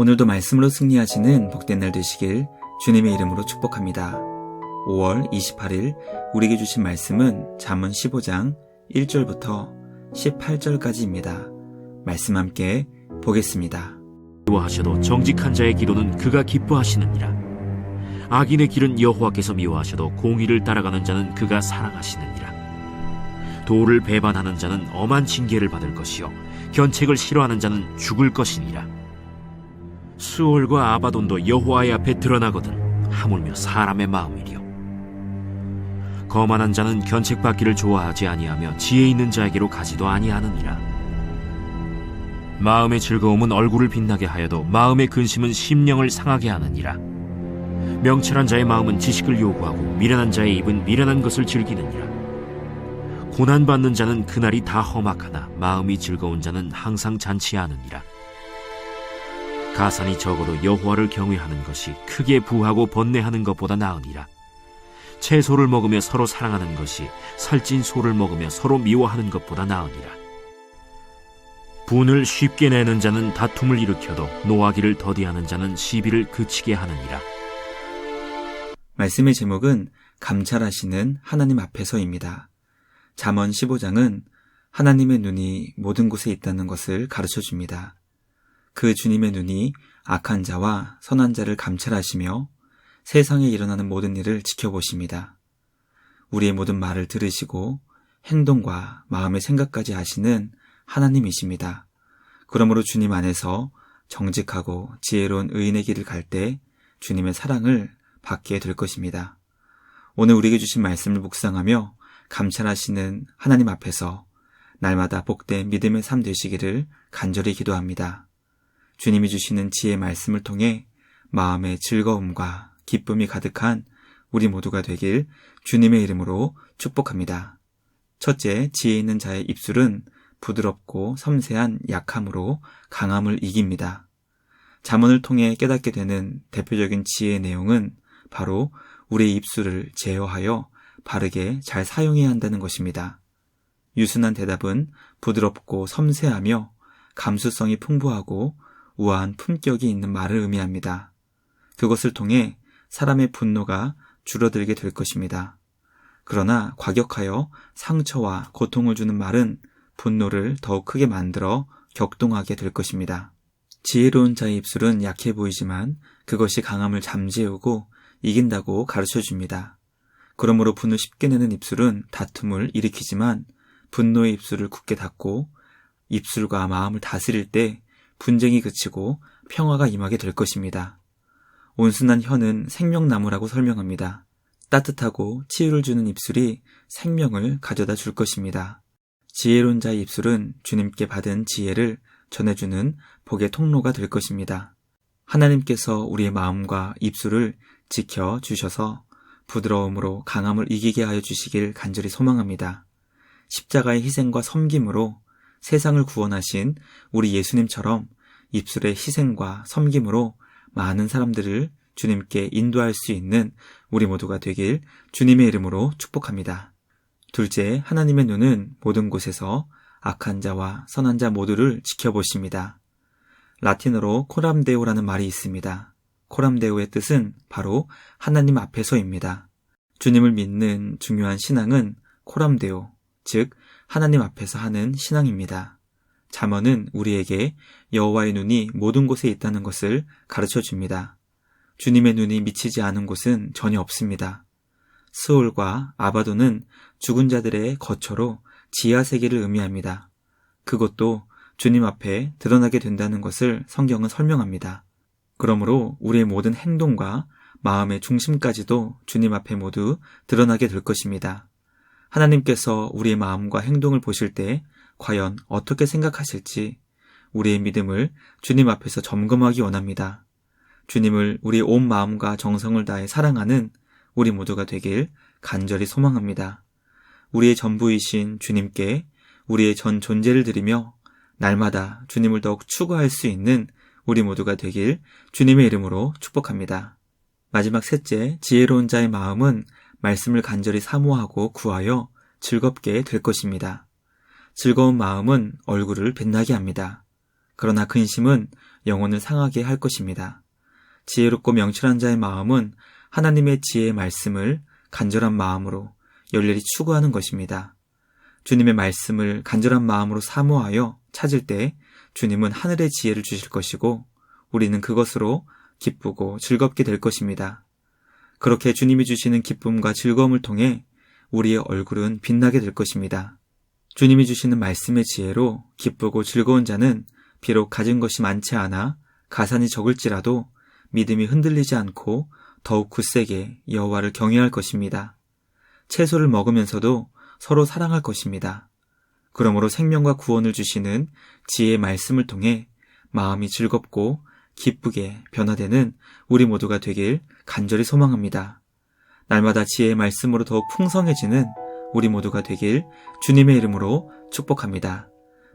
오늘도 말씀으로 승리하시는 복된 날 되시길 주님의 이름으로 축복합니다. 5월 28일 우리에게 주신 말씀은 잠언 15장 1절부터 18절까지입니다. 말씀 함께 보겠습니다. 미워하셔도 정직한 자의 기도는 그가 기뻐하시느니라. 악인의 길은 여호와께서 미워하셔도 공의를 따라가는 자는 그가 사랑하시느니라. 도를 배반하는 자는 엄한 징계를 받을 것이요 견책을 싫어하는 자는 죽을 것이니라. 수월과 아바돈도 여호와의 앞에 드러나거든 하물며 사람의 마음이리요. 거만한 자는 견책받기를 좋아하지 아니하며 지혜 있는 자에게로 가지도 아니하느니라. 마음의 즐거움은 얼굴을 빛나게 하여도 마음의 근심은 심령을 상하게 하느니라. 명철한 자의 마음은 지식을 요구하고 미련한 자의 입은 미련한 것을 즐기느니라. 고난받는 자는 그날이 다 험악하나 마음이 즐거운 자는 항상 잔치하느니라. 가산이 적어도 여호와를 경외하는 것이 크게 부하고 번뇌하는 것보다 나으니라. 채소를 먹으며 서로 사랑하는 것이 살찐 소를 먹으며 서로 미워하는 것보다 나으니라. 분을 쉽게 내는 자는 다툼을 일으켜도 노하기를 더디하는 자는 시비를 그치게 하느니라. 말씀의 제목은 감찰하시는 하나님 앞에서입니다. 잠언 15장은 하나님의 눈이 모든 곳에 있다는 것을 가르쳐 줍니다. 그 주님의 눈이 악한 자와 선한 자를 감찰하시며 세상에 일어나는 모든 일을 지켜보십니다. 우리의 모든 말을 들으시고 행동과 마음의 생각까지 하시는 하나님이십니다. 그러므로 주님 안에서 정직하고 지혜로운 의인의 길을 갈 때 주님의 사랑을 받게 될 것입니다. 오늘 우리에게 주신 말씀을 묵상하며 감찰하시는 하나님 앞에서 날마다 복된 믿음의 삶 되시기를 간절히 기도합니다. 주님이 주시는 지혜 말씀을 통해 마음의 즐거움과 기쁨이 가득한 우리 모두가 되길 주님의 이름으로 축복합니다. 첫째, 지혜 있는 자의 입술은 부드럽고 섬세한 약함으로 강함을 이깁니다. 자문을 통해 깨닫게 되는 대표적인 지혜의 내용은 바로 우리의 입술을 제어하여 바르게 잘 사용해야 한다는 것입니다. 유순한 대답은 부드럽고 섬세하며 감수성이 풍부하고 우아한 품격이 있는 말을 의미합니다. 그것을 통해 사람의 분노가 줄어들게 될 것입니다. 그러나 과격하여 상처와 고통을 주는 말은 분노를 더욱 크게 만들어 격동하게 될 것입니다. 지혜로운 자의 입술은 약해 보이지만 그것이 강함을 잠재우고 이긴다고 가르쳐 줍니다. 그러므로 분을 쉽게 내는 입술은 다툼을 일으키지만 분노의 입술을 굳게 닫고 입술과 마음을 다스릴 때 분쟁이 그치고 평화가 임하게 될 것입니다. 온순한 혀는 생명나무라고 설명합니다. 따뜻하고 치유를 주는 입술이 생명을 가져다 줄 것입니다. 지혜로운 자의 입술은 주님께 받은 지혜를 전해주는 복의 통로가 될 것입니다. 하나님께서 우리의 마음과 입술을 지켜 주셔서 부드러움으로 강함을 이기게 하여 주시길 간절히 소망합니다. 십자가의 희생과 섬김으로 세상을 구원하신 우리 예수님처럼 입술의 희생과 섬김으로 많은 사람들을 주님께 인도할 수 있는 우리 모두가 되길 주님의 이름으로 축복합니다. 둘째, 하나님의 눈은 모든 곳에서 악한 자와 선한 자 모두를 지켜보십니다. 라틴어로 코람데오라는 말이 있습니다. 코람데오의 뜻은 바로 하나님 앞에서입니다. 주님을 믿는 중요한 신앙은 코람데오, 즉 하나님 앞에서 하는 신앙입니다. 잠언은 우리에게 여호와의 눈이 모든 곳에 있다는 것을 가르쳐 줍니다. 주님의 눈이 미치지 않은 곳은 전혀 없습니다. 스올과 아바도는 죽은 자들의 거처로 지하 세계를 의미합니다. 그것도 주님 앞에 드러나게 된다는 것을 성경은 설명합니다. 그러므로 우리의 모든 행동과 마음의 중심까지도 주님 앞에 모두 드러나게 될 것입니다. 하나님께서 우리의 마음과 행동을 보실 때 과연 어떻게 생각하실지 우리의 믿음을 주님 앞에서 점검하기 원합니다. 주님을 우리 온 마음과 정성을 다해 사랑하는 우리 모두가 되길 간절히 소망합니다. 우리의 전부이신 주님께 우리의 전 존재를 드리며 날마다 주님을 더욱 추구할 수 있는 우리 모두가 되길 주님의 이름으로 축복합니다. 마지막 셋째, 지혜로운 자의 마음은 말씀을 간절히 사모하고 구하여 즐겁게 될 것입니다. 즐거운 마음은 얼굴을 빛나게 합니다. 그러나 근심은 영혼을 상하게 할 것입니다. 지혜롭고 명철한 자의 마음은 하나님의 지혜의 말씀을 간절한 마음으로 열렬히 추구하는 것입니다. 주님의 말씀을 간절한 마음으로 사모하여 찾을 때 주님은 하늘의 지혜를 주실 것이고 우리는 그것으로 기쁘고 즐겁게 될 것입니다. 그렇게 주님이 주시는 기쁨과 즐거움을 통해 우리의 얼굴은 빛나게 될 것입니다. 주님이 주시는 말씀의 지혜로 기쁘고 즐거운 자는 비록 가진 것이 많지 않아 가산이 적을지라도 믿음이 흔들리지 않고 더욱 굳세게 여호와를 경외할 것입니다. 채소를 먹으면서도 서로 사랑할 것입니다. 그러므로 생명과 구원을 주시는 지혜의 말씀을 통해 마음이 즐겁고 기쁘게 변화되는 우리 모두가 되길 간절히 소망합니다. 날마다 지혜의 말씀으로 더욱 풍성해지는 우리 모두가 되길 주님의 이름으로 축복합니다.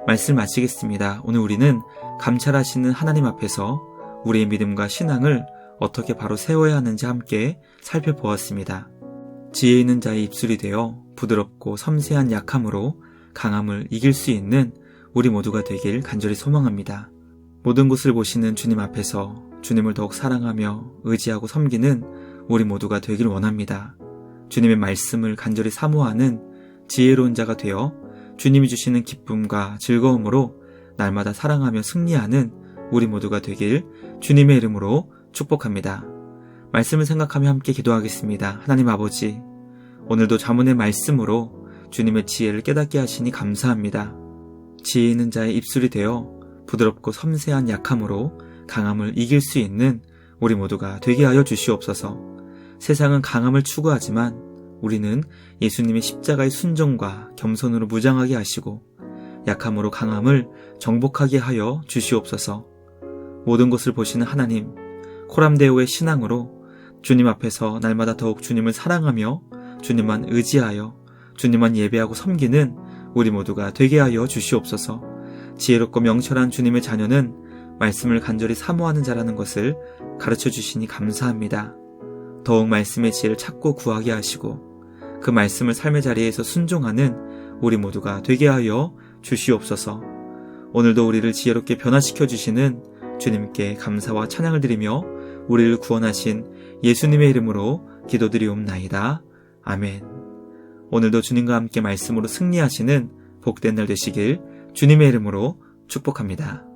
말씀 마치겠습니다. 오늘 우리는 감찰하시는 하나님 앞에서 우리의 믿음과 신앙을 어떻게 바로 세워야 하는지 함께 살펴보았습니다. 지혜 있는 자의 입술이 되어 부드럽고 섬세한 약함으로 강함을 이길 수 있는 우리 모두가 되길 간절히 소망합니다. 모든 것을 보시는 주님 앞에서 주님을 더욱 사랑하며 의지하고 섬기는 우리 모두가 되길 원합니다. 주님의 말씀을 간절히 사모하는 지혜로운 자가 되어 주님이 주시는 기쁨과 즐거움으로 날마다 사랑하며 승리하는 우리 모두가 되길 주님의 이름으로 축복합니다. 말씀을 생각하며 함께 기도하겠습니다. 하나님 아버지, 오늘도 자문의 말씀으로 주님의 지혜를 깨닫게 하시니 감사합니다. 지혜 있는 자의 입술이 되어 부드럽고 섬세한 약함으로 강함을 이길 수 있는 우리 모두가 되게 하여 주시옵소서. 세상은 강함을 추구하지만 우리는 예수님의 십자가의 순종과 겸손으로 무장하게 하시고 약함으로 강함을 정복하게 하여 주시옵소서. 모든 것을 보시는 하나님, 코람데오의 신앙으로 주님 앞에서 날마다 더욱 주님을 사랑하며 주님만 의지하여 주님만 예배하고 섬기는 우리 모두가 되게 하여 주시옵소서. 지혜롭고 명철한 주님의 자녀는 말씀을 간절히 사모하는 자라는 것을 가르쳐 주시니 감사합니다. 더욱 말씀의 지혜를 찾고 구하게 하시고 그 말씀을 삶의 자리에서 순종하는 우리 모두가 되게 하여 주시옵소서. 오늘도 우리를 지혜롭게 변화시켜 주시는 주님께 감사와 찬양을 드리며 우리를 구원하신 예수님의 이름으로 기도드리옵나이다. 아멘. 오늘도 주님과 함께 말씀으로 승리하시는 복된 날 되시길 주님의 이름으로 축복합니다.